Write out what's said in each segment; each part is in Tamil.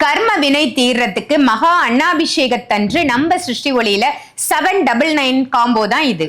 கர்ம வினை தீர்றதுக்கு மகா அண்ணாபிஷேகத்தன்று நம்ம சிருஷ்டி ஒளியில செவன் டபுள் நைன் காம்போ தான் இது.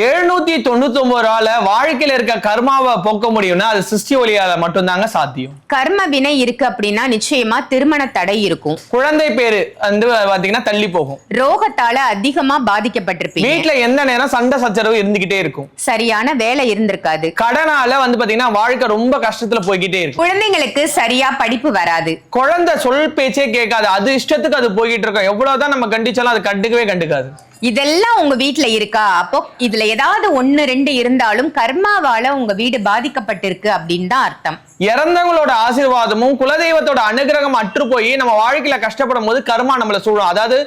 எழுநூத்தி தொண்ணூத்தி ஒன்பது ரூபால வாழ்க்கையில இருக்க கர்மாவை போக்க முடியும்னா அது சிருஷ்டி ஒளியால மட்டும்தாங்க சாத்தியம். கர்ம வினை இருக்கு அப்படின்னா நிச்சயமா திருமண தடை இருக்கும். குழந்தை பேரு வந்து பாத்தீங்கன்னா தள்ளி போகும். ரோகத்தால அதிகமா பாதிக்கப்பட்டிருப்பீங்க. வீட்டுல எந்த நேரம் சண்டை சச்சரவு இருந்துகிட்டே இருக்கும். சரியான வேலை இருந்திருக்காது. கடனால வந்து பாத்தீங்கன்னா வாழ்க்கை ரொம்ப கஷ்டத்துல போய்கிட்டே இருக்கும். குழந்தைங்களுக்கு சரியா படிப்பு வராது. குழந்தை சொல் பேச்சே கேட்காது. அது இஷ்டத்துக்கு அது போய்கிட்டு இருக்கும். எவ்வளவுதான் நம்ம கண்டிச்சாலும் அது கண்டுக்கவே கண்டுக்காது. இதெல்லாம் உங்க வீட்டுல இருக்கா? அப்போ இதுல ஏதாவது ஒன்னு ரெண்டு இருந்தாலும் கர்மாவால உங்க வீடு பாதிக்கப்பட்டிருக்கு அப்படின்னு தான் அர்த்தம். இறந்தவங்களோட ஆசீர்வாதமும் குலதெய்வத்தோட அனுகிரகம் அற்று போய் நம்ம வாழ்க்கையில கஷ்டப்படும் போது கர்மா நம்மள சூழும். அதாவது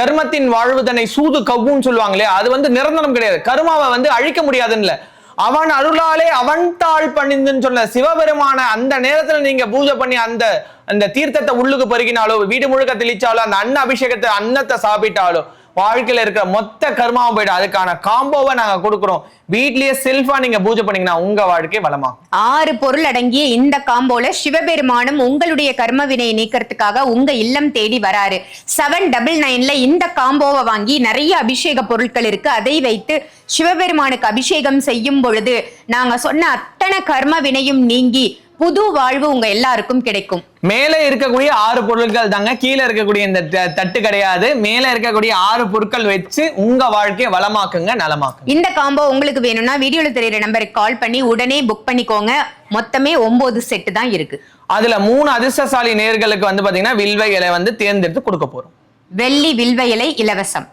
தர்மத்தின் வாழ்வுதனை சூது கவ்வுன்னு சொல்லுவாங்களே அது வந்து நிரந்தரம் கிடையாது. கருமாவை வந்து அழிக்க முடியாதுன்னு அவன் அருளாலே அவன் தாழ் பணிந்துன்னு சொன்ன சிவபெருமான அந்த நேரத்துல நீங்க பூஜை பண்ணி அந்த அந்த தீர்த்தத்தை உள்ளுக்கு பருகினாலோ வீடு முழுக்க தெளிச்சாலோ அந்த அன்ன அபிஷேகத்தை அன்னத்தை சாப்பிட்டாலோ வாழ்க்கையில் இருக்கிற மொத்த கர்மாவும் போயிடும். அதுக்கான காம்போவை நாங்க கொடுக்குறோம். வீட்லயே செல்ஃபா நீங்க பூஜை பண்ணீங்கன்னா உங்க வாழ்க்கை வளமா ஆறு பொருள் அடங்கிய இந்த காம்போல சிவபெருமானும் உங்களுடைய கர்ம வினையை நீக்கிறதுக்காக உங்க இல்லம் தேடி வராரு. செவன் டபுள் நைன்ல இந்த காம்போவை வாங்கி நிறைய அபிஷேக பொருட்கள் இருக்கு. அதை வைத்து சிவபெருமானுக்கு அபிஷேகம் செய்யும் பொழுது நாங்க சொன்ன அத்தனை கர்ம வினையும் நீங்கி புது வாழ்வு உங்க எல்லாருக்கும் கிடைக்கும். மேலே இருக்கக்கூடிய ஆறு பொருட்கள் தாங்க. கீழே இருக்கக்கூடிய இந்த தட்டு கிடையாது. மேலே இருக்கக்கூடிய ஆறு பொருட்கள் வச்சு உங்க வாழ்க்கையை வளமாக்குங்க நலமாக்குங்க. இந்த காம்போ உங்களுக்கு வேணும்னா வீடியோல தெரியுற நம்பருக்கு கால் பண்ணி உடனே புக் பண்ணிக்கோங்க. மொத்தமே ஒன்பது செட்டு தான் இருக்கு. அதுல மூணு அதிர்ஷ்டசாலி நேர்களுக்கு வந்து பாத்தீங்கன்னா வில்வ இலை வந்து தேர்ந்தெடுத்து கொடுக்க போறோம். வெள்ளி வில்வ இலை இலவசம்.